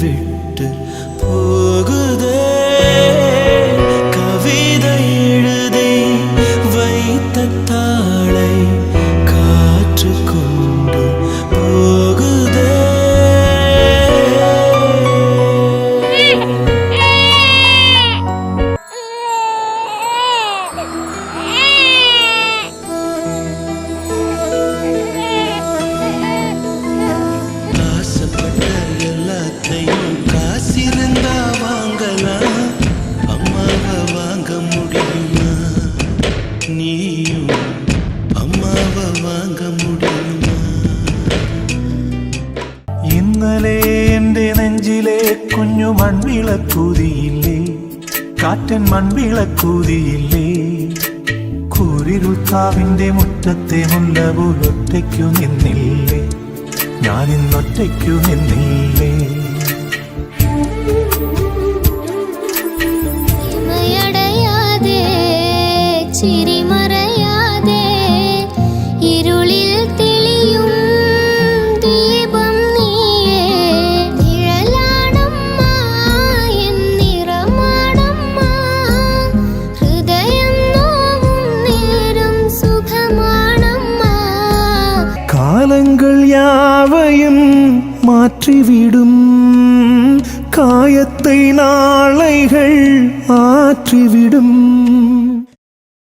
Music。அம்மாவை வாங்க முடியுமா நீயும் அம்மாவை ഇന്നലെ എന്റെ നെഞ്ചിലെ കുഞ്ഞു മൺവിളക്കൂതിയില്ലേ? കാറ്റൻ മൺവിളക്കൂതിയില്ലേ? കൂരിരുൾക്കാവിന്റെ മുറ്റത്തെ മുല്ല പോലൊറ്റയ്ക്കു നിന്നില്ലേ? ഞാനിന്നൊറ്റയ്ക്കു നിന്നില്ലേ? ചിരി മറയാതെ ഇരുളിൽ തെളിയും ദീപം നീയേ. നിഴലാടമ്മ നിറമാടമ്മ ഹൃദയം നോവും നേരം സുഖമാണമ്മ. കാലങ്ങൾ യാവയും മാറ്റിവിടും காயத்தை நாளைகள் ஆற்றிவிடும்